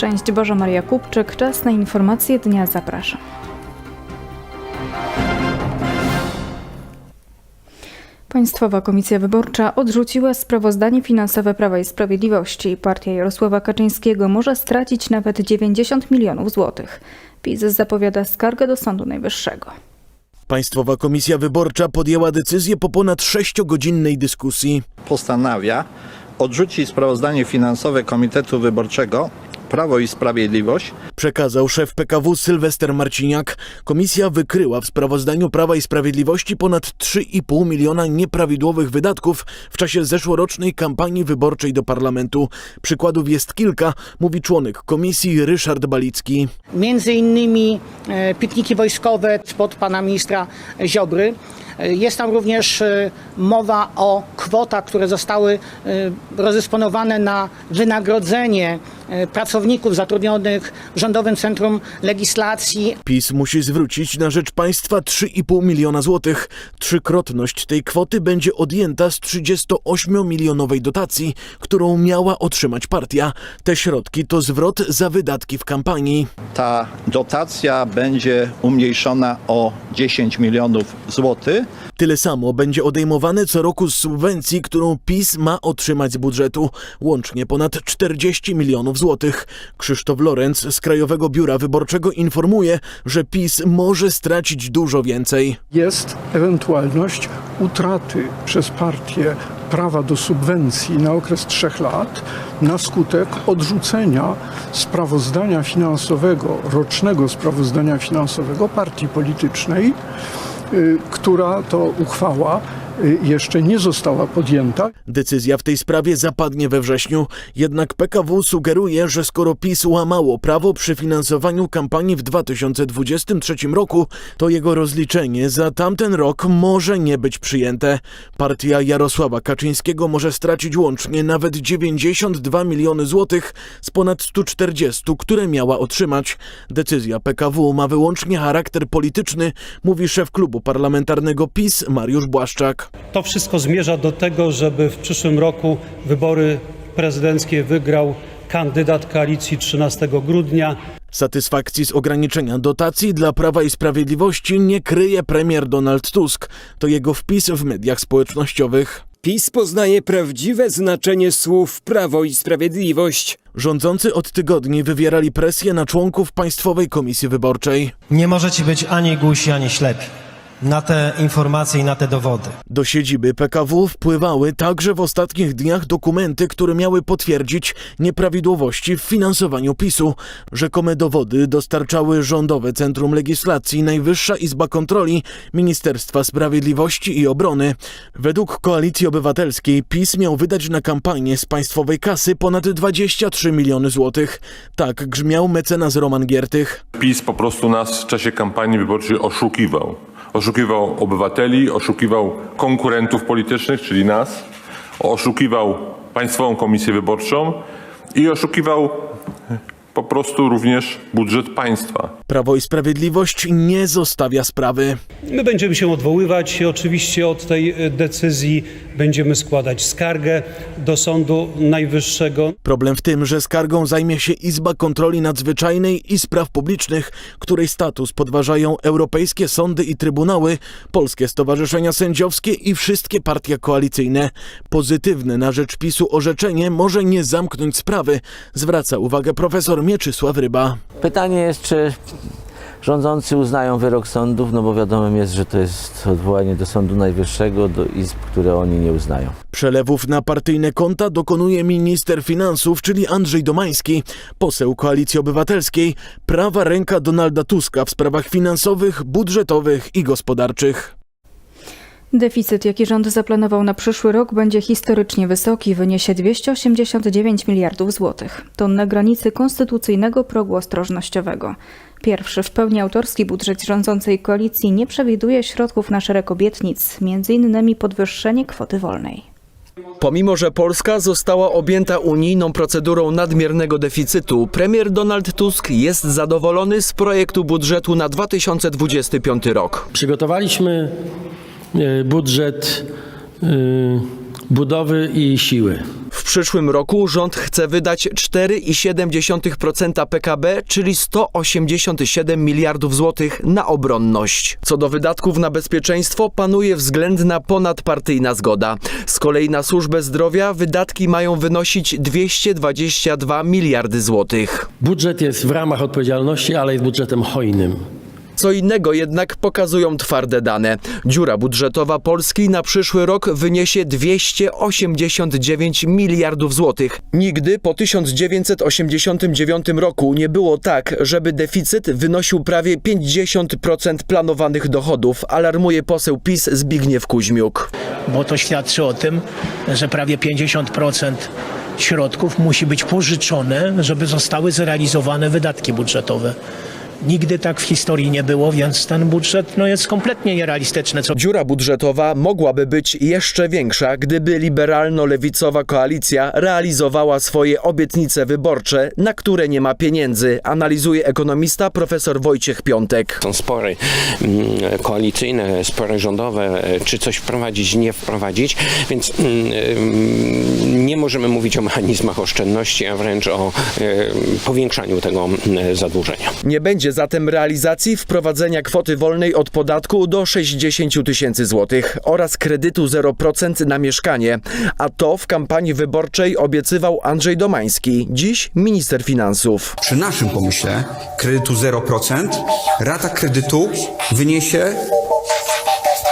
Część Boża Maria Kupczyk, czas na informacje dnia, zapraszam. Państwowa Komisja Wyborcza odrzuciła sprawozdanie finansowe Prawa i Sprawiedliwości. Partia Jarosława Kaczyńskiego może stracić nawet 90 milionów złotych. PiS zapowiada skargę do Sądu Najwyższego. Państwowa Komisja Wyborcza podjęła decyzję po ponad sześciogodzinnej dyskusji. postanawia odrzucić sprawozdanie finansowe Komitetu Wyborczego Prawo i Sprawiedliwość Przekazał szef PKW Sylwester Marciniak. Komisja wykryła w sprawozdaniu Prawa i Sprawiedliwości ponad 3,5 miliona nieprawidłowych wydatków w czasie zeszłorocznej kampanii wyborczej do parlamentu. Przykładów jest kilka, mówi członek komisji Ryszard Balicki. między innymi e, pikniki wojskowe spod pana ministra Ziobry. Jest tam również e, mowa o kwotach, które zostały e, rozdysponowane na wynagrodzenie e, pracowników zatrudnionych w Rządowym Centrum Legislacji. PiS musi zwrócić na rzecz państwa 3,5 miliona złotych. Trzykrotność tej kwoty będzie odjęta z 38-milionowej dotacji, którą miała otrzymać partia. Te środki to zwrot za wydatki w kampanii. ta dotacja będzie umniejszona o 10 milionów złotych. Tyle samo będzie odejmowane co roku z subwencji, którą PiS ma otrzymać z budżetu. Łącznie ponad 40 milionów złotych. Krzysztof Lorenz z Krajowego Biura Wyborczego informuje, że PiS może stracić dużo więcej. jest ewentualność utraty przez partię prawa do subwencji na okres trzech lat na skutek odrzucenia sprawozdania finansowego, rocznego sprawozdania finansowego partii politycznej, która to uchwała. y, jeszcze nie została podjęta. Decyzja w tej sprawie zapadnie we wrześniu, jednak PKW sugeruje, że skoro PiS łamało prawo przy finansowaniu kampanii w 2023 roku, to jego rozliczenie za tamten rok może nie być przyjęte. Partia Jarosława Kaczyńskiego może stracić łącznie nawet 92 miliony złotych z ponad 140, które miała otrzymać. Decyzja PKW ma wyłącznie charakter polityczny, mówi szef klubu parlamentarnego PiS Mariusz Błaszczak. To wszystko zmierza do tego, żeby w przyszłym roku wybory prezydenckie wygrał kandydat koalicji 13 grudnia. Satysfakcji z ograniczenia dotacji dla Prawa i Sprawiedliwości nie kryje premier Donald Tusk. To jego wpis w mediach społecznościowych. PiS poznaje prawdziwe znaczenie słów Prawo i Sprawiedliwość. Rządzący od tygodni wywierali presję na członków Państwowej Komisji Wyborczej. Nie możecie być ani głusi, ani ślepi na te informacje i na te dowody. Do siedziby PKW wpływały także w ostatnich dniach dokumenty, które miały potwierdzić nieprawidłowości w finansowaniu PiSu. Rzekome dowody dostarczały Rządowe Centrum Legislacji, Najwyższa Izba Kontroli, Ministerstwa Sprawiedliwości i Obrony. Według Koalicji Obywatelskiej PiS miał wydać na kampanię z państwowej kasy ponad 23 miliony złotych. Tak grzmiał mecenas Roman Giertych. PiS po prostu nas w czasie kampanii wyborczej oszukiwał. Oszukiwał obywateli, oszukiwał konkurentów politycznych, czyli nas, oszukiwał Państwową Komisję Wyborczą i oszukiwał po prostu również budżet państwa. Prawo i Sprawiedliwość nie zostawia sprawy. My będziemy się odwoływać i oczywiście od tej e, decyzji będziemy składać skargę do Sądu Najwyższego. Problem w tym, że skargą zajmie się Izba Kontroli Nadzwyczajnej i Spraw Publicznych, której status podważają europejskie sądy i trybunały, polskie stowarzyszenia sędziowskie i wszystkie partie koalicyjne. Pozytywne na rzecz PiSu orzeczenie może nie zamknąć sprawy, zwraca uwagę profesor Mieczysław Ryba. Pytanie jest, czy rządzący uznają wyrok sądów, no bo wiadomym jest, że to jest odwołanie do Sądu Najwyższego, do izb, które oni nie uznają. Przelewów na partyjne konta dokonuje minister finansów, czyli Andrzej Domański, poseł Koalicji Obywatelskiej, prawa ręka Donalda Tuska w sprawach finansowych, budżetowych i gospodarczych. Deficyt, jaki rząd zaplanował na przyszły rok, będzie historycznie wysoki, wyniesie 289 miliardów złotych. To na granicy konstytucyjnego progu ostrożnościowego. Pierwszy w pełni autorski budżet rządzącej koalicji nie przewiduje środków na szereg obietnic, m.in. podwyższenie kwoty wolnej. Pomimo, że Polska została objęta unijną procedurą nadmiernego deficytu, premier Donald Tusk jest zadowolony z projektu budżetu na 2025 rok. Przygotowaliśmy budżet e, budowy i siły. W przyszłym roku rząd chce wydać 4,7% PKB, czyli 187 miliardów złotych na obronność. Co do wydatków na bezpieczeństwo panuje względna ponadpartyjna zgoda. Z kolei na służbę zdrowia wydatki mają wynosić 222 miliardy złotych. Budżet jest w ramach odpowiedzialności, ale jest budżetem hojnym. Co innego jednak pokazują twarde dane. Dziura budżetowa Polski na przyszły rok wyniesie 289 miliardów złotych. Nigdy po 1989 roku nie było tak, żeby deficyt wynosił prawie 50% planowanych dochodów, alarmuje poseł PiS Zbigniew Kuźmiuk. bo to świadczy o tym, że prawie 50% środków musi być pożyczone, żeby zostały zrealizowane wydatki budżetowe. Nigdy tak w historii nie było, więc ten budżet no, jest kompletnie nierealistyczny. Co Dziura budżetowa mogłaby być jeszcze większa, gdyby liberalno-lewicowa koalicja realizowała swoje obietnice wyborcze, na które nie ma pieniędzy, analizuje ekonomista profesor Wojciech Piątek. Są spory mm, koalicyjne, spory rządowe, e, czy coś wprowadzić, nie wprowadzić, więc mm, mm, nie możemy mówić o mechanizmach oszczędności, a wręcz o e, powiększaniu tego zadłużenia. Nie będzie zatem realizacji wprowadzenia kwoty wolnej od podatku do 60 tysięcy złotych oraz kredytu 0% na mieszkanie, a to w kampanii wyborczej obiecywał Andrzej Domański, dziś minister finansów. Przy naszym pomyśle kredytu 0% rata kredytu wyniesie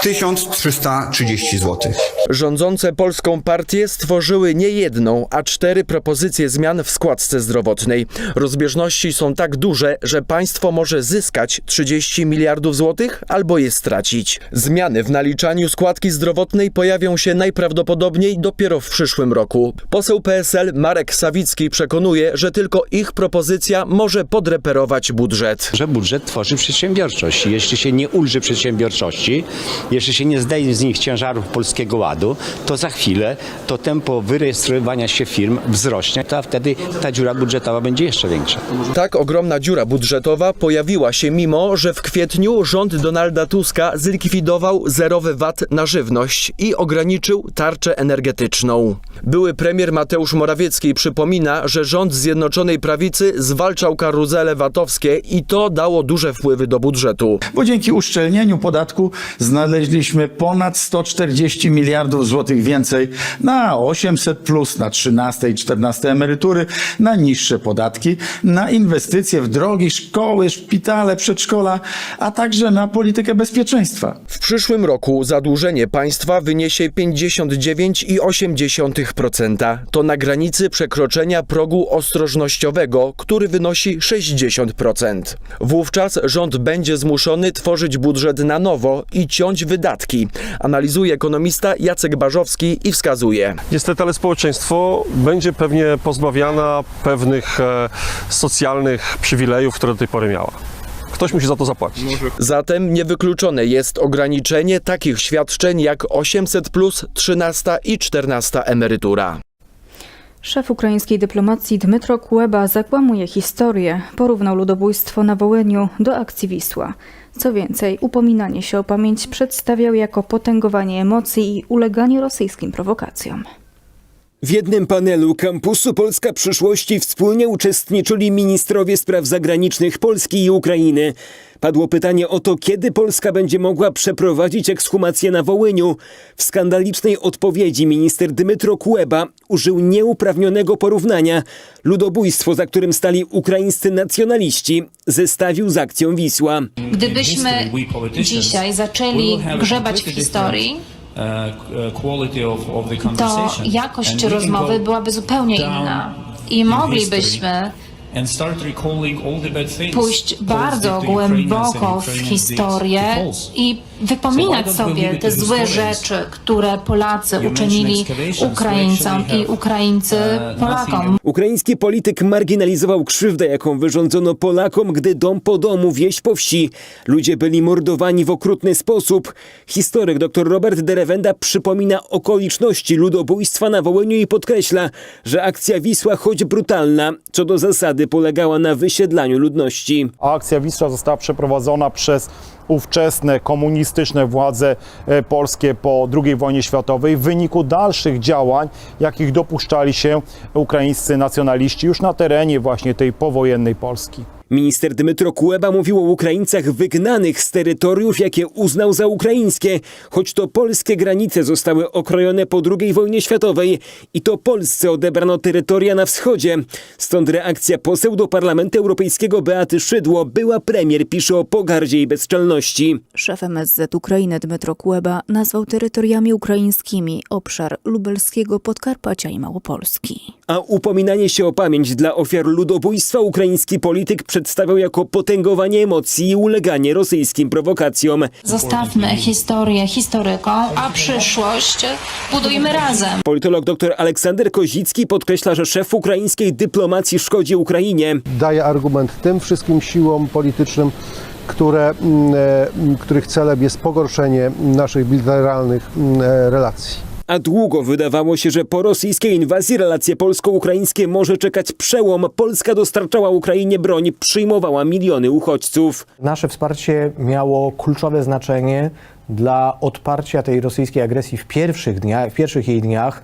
1330 zł. Rządzące polską partię stworzyły nie jedną, a cztery propozycje zmian w składce zdrowotnej. Rozbieżności są tak duże, że państwo może zyskać 30 miliardów złotych albo je stracić. Zmiany w naliczaniu składki zdrowotnej pojawią się najprawdopodobniej dopiero w przyszłym roku. Poseł PSL Marek Sawicki przekonuje, że tylko ich propozycja może podreperować budżet. że budżet tworzy przedsiębiorczość. Jeśli się nie ulży przedsiębiorczości, jeśli się nie zdejmie z nich ciężarów polskiego ładu, to za chwilę to tempo wyrejestrowywania się firm wzrośnie, to a wtedy ta dziura budżetowa będzie jeszcze większa. Tak ogromna dziura budżetowa pojawiła się mimo, że w kwietniu rząd Donalda Tuska zlikwidował zerowy VAT na żywność i ograniczył tarczę energetyczną. Były premier Mateusz Morawiecki przypomina, że rząd Zjednoczonej Prawicy zwalczał karuzele VAT-owskie i to dało duże wpływy do budżetu. Bo dzięki uszczelnieniu podatku znaleźliśmy ponad 140 miliardów złotych więcej na 800 plus, na 13 i 14 emerytury, na niższe podatki, na inwestycje w drogi, szkoły, szpitale, przedszkola, a także na politykę bezpieczeństwa. W przyszłym roku zadłużenie państwa wyniesie 59,8%. To na granicy przekroczenia progu ostrożnościowego, który wynosi 60%. Wówczas rząd będzie zmuszony tworzyć budżet na nowo i ciąć wydatki, analizuje ekonomista Jacek Barzowski i wskazuje. Niestety, ale społeczeństwo będzie pewnie pozbawiana pewnych e, socjalnych przywilejów, które do tej pory miała. Ktoś musi za to zapłacić. Zatem niewykluczone jest ograniczenie takich świadczeń jak 800, 13 i 14 emerytura. Szef ukraińskiej dyplomacji Dmytro Kuleba zakłamuje historię. Porównał ludobójstwo na Wołyniu do akcji Wisła. Co więcej, upominanie się o pamięć przedstawiał jako potęgowanie emocji i uleganie rosyjskim prowokacjom. W jednym panelu kampusu Polska Przyszłości wspólnie uczestniczyli ministrowie spraw zagranicznych Polski i Ukrainy. Padło pytanie o to, kiedy Polska będzie mogła przeprowadzić ekshumację na Wołyniu. W skandalicznej odpowiedzi minister Dmytro Kuleba użył nieuprawnionego porównania. Ludobójstwo, za którym stali ukraińscy nacjonaliści, zestawił z akcją Wisła. Gdybyśmy dzisiaj zaczęli grzebać w historii, to jakość rozmowy byłaby zupełnie inna. I moglibyśmy pójść bardzo głęboko w historię i wypominać sobie te złe rzeczy, które Polacy uczynili Ukraińcom i Ukraińcy Polakom. Ukraiński polityk marginalizował krzywdę, jaką wyrządzono Polakom, gdy dom po domu, wieś po wsi. Ludzie byli mordowani w okrutny sposób. Historyk dr Robert Derewenda przypomina okoliczności ludobójstwa na Wołyniu i podkreśla, że akcja Wisła, choć brutalna, co do zasady zasady polegała na wysiedlaniu ludności. Akcja Wisła została przeprowadzona przez ówczesne komunistyczne władze e, polskie po II wojnie światowej w wyniku dalszych działań, jakich dopuszczali się ukraińscy nacjonaliści już na terenie właśnie tej powojennej Polski. Minister Dmytro Kuleba mówił o Ukraińcach wygnanych z terytoriów, jakie uznał za ukraińskie, choć to polskie granice zostały okrojone po II wojnie światowej i to Polsce odebrano terytoria na wschodzie. Stąd reakcja poseł do Parlamentu Europejskiego Beaty Szydło była premier pisze o pogardzie i bezczelności. Szef MSZ Ukrainy Dmytro Kuleba nazwał terytoriami ukraińskimi obszar lubelskiego Podkarpacia i Małopolski. A upominanie się o pamięć dla ofiar ludobójstwa ukraiński polityk przedstawiał jako potęgowanie emocji i uleganie rosyjskim prowokacjom. Zostawmy historię historykom, a przyszłość budujmy razem. Politolog dr Aleksander Kozicki podkreśla, że szef ukraińskiej dyplomacji szkodzi Ukrainie. daje argument tym wszystkim siłom politycznym, które, mm, e, których celem jest pogorszenie naszych bilateralnych mm, e, relacji. A długo wydawało się, że po rosyjskiej inwazji relacje polsko-ukraińskie może czekać przełom. Polska dostarczała Ukrainie broń, przyjmowała miliony uchodźców. Nasze wsparcie miało kluczowe znaczenie dla odparcia tej rosyjskiej agresji w pierwszych dniach, w pierwszych jej dniach,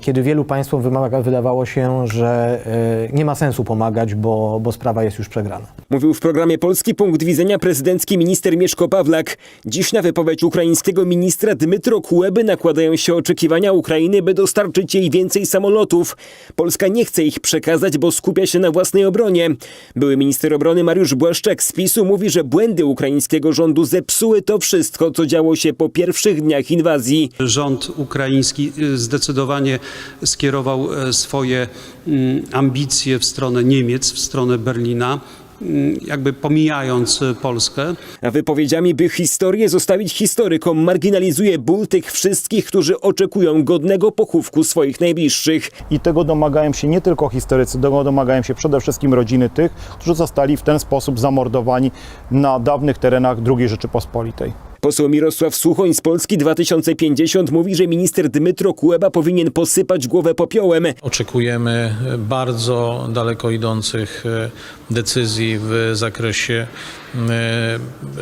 kiedy wielu państwom wymaga, wydawało się, że e, nie ma sensu pomagać, bo, bo sprawa jest już przegrana. Mówił w programie Polski Punkt Widzenia prezydencki minister Mieszko Pawlak. Dziś na wypowiedź ukraińskiego ministra Dmytro Kuleby nakładają się oczekiwania Ukrainy, by dostarczyć jej więcej samolotów. Polska nie chce ich przekazać, bo skupia się na własnej obronie. Były minister obrony Mariusz Błaszczak z PiSu mówi, że błędy ukraińskiego rządu zepsuły to wszystko, co działo się po pierwszych dniach inwazji. Rząd ukraiński y, zdecydowanie skierował e, swoje mm, ambicje w stronę Niemiec, w stronę Berlina, mm, jakby pomijając e, Polskę. A wypowiedziami, by historię zostawić historykom, marginalizuje ból tych wszystkich, którzy oczekują godnego pochówku swoich najbliższych. I tego domagają się nie tylko historycy, tego domagają się przede wszystkim rodziny tych, którzy zostali w ten sposób zamordowani na dawnych terenach II Rzeczypospolitej. Poseł Mirosław Suchoń z Polski 2050 mówi, że minister Dmytro Kuleba powinien posypać głowę popiołem. Oczekujemy bardzo daleko idących e, decyzji w zakresie e,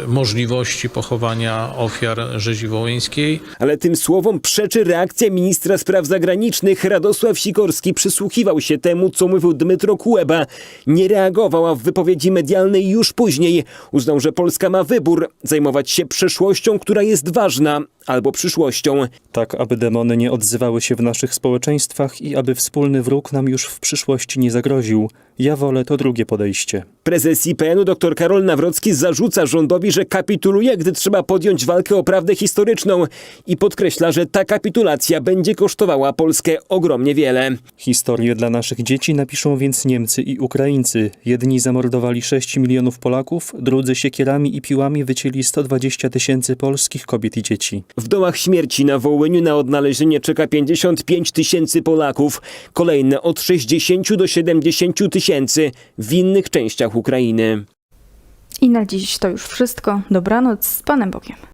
możliwości pochowania ofiar rzezi wołyńskiej. Ale tym słowom przeczy reakcja ministra spraw zagranicznych. Radosław Sikorski przysłuchiwał się temu, co mówił Dmytro Kuleba. Nie reagował, a w wypowiedzi medialnej już później uznał, że Polska ma wybór zajmować się przeszłością, która jest ważna, albo przyszłością. Tak, aby demony nie odzywały się w naszych społeczeństwach i aby wspólny wróg nam już w przyszłości nie zagroził. Ja wolę to drugie podejście. Prezes IPN-u dr Karol Nawrocki zarzuca rządowi, że kapituluje, gdy trzeba podjąć walkę o prawdę historyczną i podkreśla, że ta kapitulacja będzie kosztowała Polskę ogromnie wiele. Historię dla naszych dzieci napiszą więc Niemcy i Ukraińcy. Jedni zamordowali 6 milionów Polaków, drudzy siekierami i piłami wycięli 120 tysięcy polskich kobiet i dzieci. W dołach śmierci na Wołyniu na odnalezienie czeka 55 tysięcy Polaków, kolejne od 60 do 70 tysięcy w innych częściach Ukrainy. I na dziś to już wszystko. Dobranoc z Panem Bogiem.